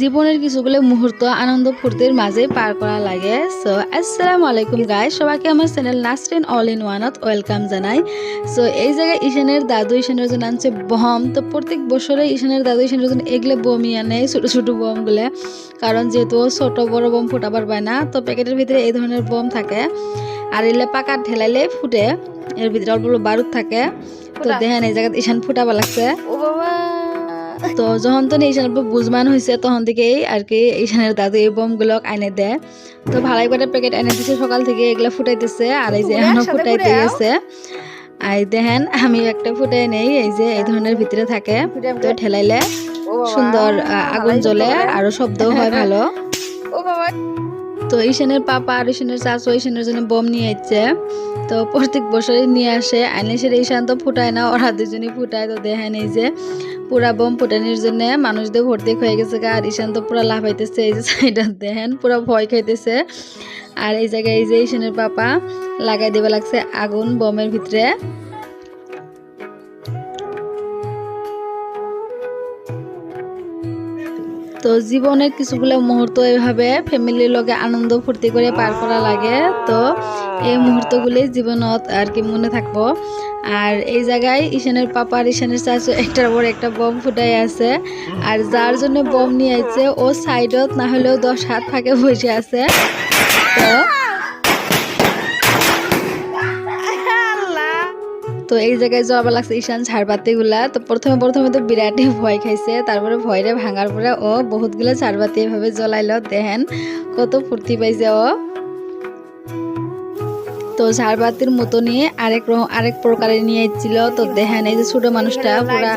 জীবনের কিছুগুলো মুহূর্ত আনন্দ ফুর্তির মাঝে পার করা লাগে। সো আসসালামু আলাইকুম গাই সবাইকে আমার channel Nasrin all in one welcome জানাই। সো এই জায়গায় ঈশানের দাদু ঈশানের জন্য আনছে বম। তো প্রত্যেক বছরে ঈশানের দাদু ঈশানের জন্য এগুলো বমই আনে ছোটো ছোটো বমগুলো কারণ যেহেতু ছোট বড় বম ফুটাবার পায় না তো প্যাকেটের ভিতরে এই ধরনের বম থাকে। আর এলে পাকা ঢেলাইলে ফুটে এর ভিতরে অল্প অল্প বারুদ থাকে। তো। দেখেন এই জায়গায় ঈশান ফুটাবা লাগছে। তো যখন তো ঈশান বুঝমান হয়েছে তখন থেকেই আর কি ঈশানের দাদু এই বোমগুলো আইনে দেয়। তো ভালাই করে প্যাকেট এনে দিছে সকাল থেকে এগুলা ফুটাইতেছে আর এই যে এখনও ফুটাইতে? গেছে আর দেখেন আমি একটা ফুটাই নেই এই যে এই ধরনের ভিতরে থাকে। তো ঠেলাইলে সুন্দর আগুন জ্বলে। আরও শব্দ হয় ভালো। ও বাবা তো ঈশানের পাপা আর ঈশানের চাচু ঈশানের জন্য বোম নিয়ে আসছে তো প্রত্যেক বছরই নিয়ে আসে। আইনে ঈশান তো ফুটায় না, ওরা দুজনই ফুটায় তো দেখেন এই যে পুরা বোম ফুটানির জন্য মানুষদের ভর্তি হয়ে গেছে আর ঈশান তো পুরা লাফাইতেছে, এই যে সাইডে দেখেন, পুরা ভয় খাইতেছে। আর এই জায়গায় এই যে ঈশানের পাপা লাগাই দেবে লাগছে আগুন বোমের ভিতরে। তো জীবনের কিছুগুলো মুহূর্ত এভাবে ফ্যামিলির লগে আনন্দ ফুর্তি করে পার করা লাগে। তো এই মুহূর্তগুলি জীবনত আর কি মনে থাকব। আর এই জায়গায় ঈশানের পাপা আর ঈশানের চাচু একটার পর একটা বম ফুটাই আছে। আর যার জন্য বম নিয়ে আছে ও সাইডত না হলেও দশ হাত ফাঁকে বসে আছে। তো তো এই জায়গায় যাওয়া লাগছে ঈশান ঝাড়বাতিগুলা তো প্রথমে প্রথমে তো বিরাটই ভয় খাইছে, তারপরে ভয়রে ভাঙার পরে ও বহুতগুলো ঝাড়বাতি এভাবে জ্বলাইল, দেখেন কত ফুর্তি পাইছে ও। তো ঝাড়বাতির মতো নিয়ে আরেক রকম আরেক প্রকারে নিয়ে এসেছিল। তো দেখেন এই যে ছোট মানুষটা পুরা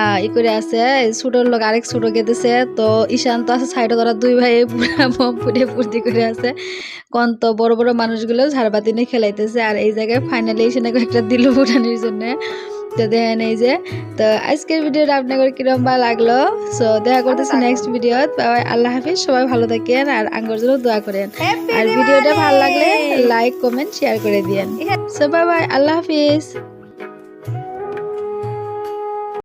আহ, ই করে আছে। ছোটোর লোক আরেক ছোট গেতেছে তো ঈশান তো আছে সাইডে ধরা দুই ভাই পুরা ফুটে ফুর্তি করে আছে। কোন তো বড় বড় মানুষগুলো ঝাড়বাতি নিয়ে খেলাইতেছে। আর এই জায়গায় ফাইনালি নাকি একটা দিল ফুটানির জন্য। তো দেখেন নেই যে তো আজকের ভিডিওটা আপনাদের কিরম বা লাগল? সো দেখা করতেছি নেক্সট ভিডিও আল্লাহ হাফিজ। সবাই ভালো থাকেন আর আঙ্গর জন্য দোয়া করেন। আর ভিডিওটা ভালো লাগলে লাইক কমেন্ট শেয়ার করে দিয়েন। সো বাই বাই আল্লাহ হাফিজ।